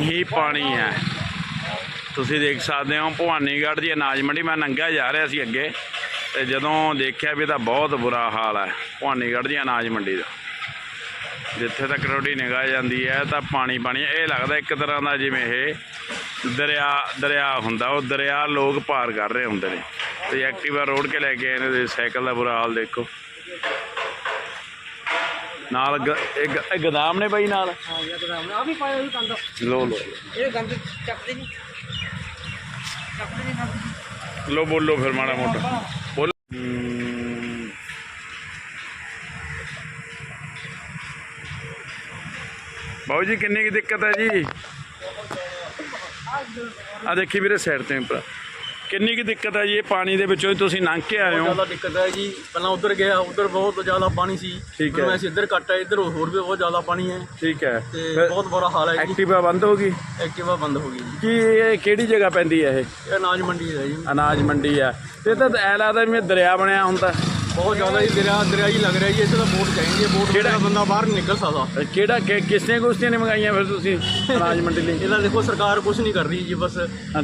ਹੀ ਪਾਣੀ ਹੈ ਤੁਸੀਂ ਦੇਖ ਸਕਦੇ ਹੋ, ਭਵਾਨੀਗੜ੍ਹ ਦੀ ਅਨਾਜ ਮੰਡੀ, ਮੈਂ ਨੰਗਾ ਜਾ ਰਿਹਾ ਸੀ ਅੱਗੇ, ਤੇ ਜਦੋਂ ਦੇਖਿਆ ਵੀ ਤਾਂ ਬਹੁਤ ਬੁਰਾ ਹਾਲ ਹੈ, ਭਵਾਨੀਗੜ੍ਹ ਦੀ ਅਨਾਜ ਮੰਡੀ ਦਾ। ਜਿੱਥੇ ਤੱਕ ਰੋਡੀ ਨਿਗਾਹ ਜਾਂਦੀ ਹੈ ਤਾਂ ਪਾਣੀ ਪਾਣੀ ਇਹ ਲੱਗਦਾ ਇੱਕ ਤਰ੍ਹਾਂ ਦਾ ਜਿਵੇਂ ਇਹ ਦਰਿਆ ਦਰਿਆ ਹੁੰਦਾ, ਉਹ ਦਰਿਆ ਲੋਕ ਪਾਰ ਕਰ ਰਹੇ ਹੁੰਦੇ ਨੇ। ਤੇ ਐਕਟਿਵਾ ਰੋਡ ਕੇ ਲੈ ਕੇ ਆਏ ਨੇ ਸਾਈਕਲ ਦਾ ਬੁਰਾ ਹਾਲ ਦੇਖੋ। ਨਾਲ ਗ- ਇਹ ਗ- ਇਹ ਗਦਾਮ ਨੇ ਬਾਈ ਨਾਲ? ਹਾਂ ਇਹ ਗਦਾਮ ਆ ਵੀ ਪਾਇਆ ਹੋਈ ਕੰਦ ਲੋ ਲੋ ਇਹ ਗੰਦ ਚੱਕਦੇ ਨਹੀਂ। ਚੱਕਦੇ ਨਹੀਂ ਗੰਦ ਲੋ ਬੋਲੋ ਫਿਰ ਮਾੜਾ ਮੋਟਾ। ਬੋਲੋ। ਹਮ। ਬਾਊ ਜੀ ਕਿੰਨੀ ਕੀ ਦਿੱਕਤ ਹੈ ਜੀ? ਆ ਦੇਖੀ ਵੀਰੇ ਸਾਈਡ ਤੇ ਉੱਪਰ ਕਿੰਨੀ ਕੀ ਦਿੱਕਤ ਹੈ ਜੀ ਇਹ ਪਾਣੀ ਦੇ ਵਿੱਚੋਂ? ਹੀ ਤੁਸੀਂ ਲੰਘ ਕੇ ਆਏ ਹੋ। ਜ਼ਿਆਦਾ ਦਿੱਕਤ ਹੈ ਜੀ। ਪਹਿਲਾਂ ਉਧਰ ਗਿਆ ਉਧਰ ਬਹੁਤ ਜ਼ਿਆਦਾ ਪਾਣੀ ਸੀ। ਠੀਕ ਹੁਣ ਹੈ। ਮੈਂ ਅਸੀਂ ਇੱਧਰ ਕੱਟ ਆਏ ਇੱਧਰ ਹੋਰ ਵੀ ਬਹੁਤ ਜ਼ਿਆਦਾ ਪਾਣੀ ਹੈ। ਠੀਕ ਹੈ। ਤੇ ਬਹੁਤ ਬੁਰਾ ਹਾਲ ਹੈ ਜੀ। ਐਕਟਿਵਾ ਬੰਦ ਹੋ ਗਈ? ਐਕਟਿਵਾ ਬੰਦ ਹੋ ਗਈ ਜੀ। ਕੀ ਇਹ ਕਿਹੜੀ ਜਗ੍ਹਾ ਪੈਂਦੀ ਹੈ ਇਹ? ਇਹ ਅਨਾਜ ਮੰਡੀ ਹੈ ਜੀ। ਅਨਾਜ ਮੰਡੀ ਆ। ਤੇ ਤਾਂ ਐ ਲੱਗਦਾ ਜਿਵੇਂ ਦਰਿਆ ਬਣਿਆ ਹੁੰਦਾ। ਬਹੁਤ ਜ਼ਿਆਦਾ ਜੀ ਦਰਿਆ ਦਰਿਆ ਹੀ ਲੱਗ ਰਿਹਾ ਜੀ ਇੱਥੇ ਤਾਂ ਬੋਟ ਚਾਹੀਦੀ ਹੈ ਬੋਟ ਕਿਹੜਾ? ਜਿਹੜਾ ਬੰਦਾ ਬਾਹਰ ਨਹੀਂ ਨਿਕਲ ਸਕਦਾ। ਕਿਹੜਾ ਕਿਸਨੇ ਕੁਸ਼ਤੀਆਂ ਨੇ ਮੰਗਾਈਆਂ ਫਿਰ ਤੁਸੀਂ ਅਨਾਜ ਮੰਡੀ ਲਈ? ਇਹਦਾ ਦੇਖੋ ਸਰਕਾਰ ਕੁਝ ਨਹੀਂ ਕਰ ਰਹੀ ਜੀ ਬਸ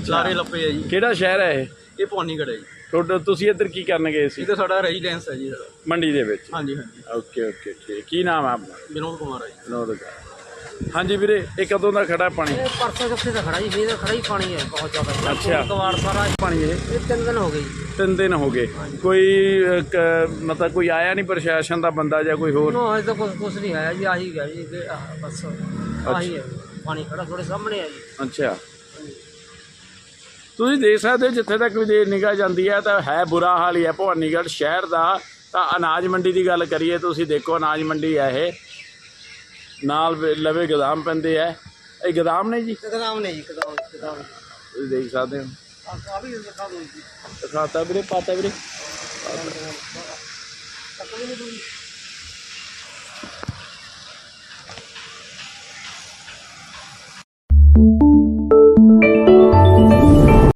ਲਾਰੇ ਲੱਪੇ ਹੈ ਜੀ। ਕਿਹੜਾ ਸ਼ਹਿਰ ਹੈ ਇਹ? ਇਹ ਭਵਾਨੀਗੜ੍ਹ ਹੈ ਜੀ। ਤੁਹਾਡਾ ਤੁਸੀਂ ਇੱਧਰ ਕੀ ਕਰਨ ਗਏ ਸੀ? ਇਹ ਤਾਂ ਸਾਡਾ ਰੈਜ਼ੀਡੈਂਸ ਹੈ ਜੀ ਮੰਡੀ ਦੇ ਵਿੱਚ? ਹਾਂਜੀ ਹਾਂਜੀ। ਓਕੇ ਓਕੇ ਠੀਕ। ਕੀ ਨਾਮ ਹੈ ਆਪਣਾ? ਵਿਨੋਦ ਕੁਮਾਰ ਹੈ ਜੀ। ਵਿਨੋਦ ਹਾਂਜੀ ਵੀਰੇ ਇਹ ਕਦੋਂ ਦਾ ਖੜਾ ਪਾਣੀ? ਇਹ ਪਰਸੋਂ ਕਿੱਥੇ ਦਾ ਖੜਾ ਜੀ ਵੀਰ ਖੜਾ ਹੀ ਪਾਣੀ ਹੈ ਬਹੁਤ ਜ਼ਿਆਦਾ। ਅੱਛਾ। ਕਵਾਰ ਸਾਰਾ ਪਾਣੀ ਇਹ? ਇਹ ਤਿੰਨ ਦਿਨ ਹੋ ਗਏ ਜੀ। ਤਿੰਨ ਦਿਨ ਹੋ ਗਏ। ਕੋਈ ਅਹ, ਕ- ਮਤਲਬ ਕੋਈ ਆਇਆ ਨਹੀਂ ਪ੍ਰਸ਼ਾਸਨ ਦਾ ਬੰਦਾ ਜਾਂ ਕੋਈ ਹੋਰ? ਨੋ ਹਜੇ ਤਾਂ ਕੁਝ ਕੁਝ ਨਹੀਂ ਆਇਆ ਜੀ ਆਹੀ ਗਿਆ ਜੀ ਕਿ ਆਹ ਬਸ ਆਹੀ ਹੈ। ਪਾਣੀ ਖੜਾ ਥੋੜੇ ਸਾਹਮਣੇ ਹੈ ਜੀ। ਅੱਛਾ। ਤੁਸੀਂ ਦੇਖ ਸਕਦੇ ਹੋ ਜਿੱਥੇ ਤੱਕ ਵੀ ਦੇ ਨਿਗਾਹ ਜਾਂਦੀ ਹੈ ਤਾਂ ਹੈ ਬੁਰਾ ਹਾਲ ਹੀ ਹੈ। ਭਵਾਨੀਗੜ੍ਹ ਸ਼ਹਿਰ ਦਾ ਤਾਂ ਅਨਾਜ ਮੰਡੀ ਦੀ ਗੱਲ ਕਰੀਏ ਤੁਸੀਂ ਦੇਖੋ ਅਨਾਜ ਮੰਡੀ ਹੈ ਇਹ। ਨਾਲ ਲਵੇ ਗਦਾਮ ਪੈਂਦੇ ਆ। ਇਹ ਗਦਾਮ ਨੇ ਜੀ? ਕਦਮ ਨੇ ਜੀ ਕਦਮ ਕਦਮ ਤੁਸੀਂ ਦੇਖ ਸਕਦੇ ਹੋ। ਆ ਵੀ ਦਿਖਾ ਦੋ ਜੀ। ਦਿਖਾਤਾ ਵੀਰੇ। ਪਾਤਾ ਵੀਰੇ।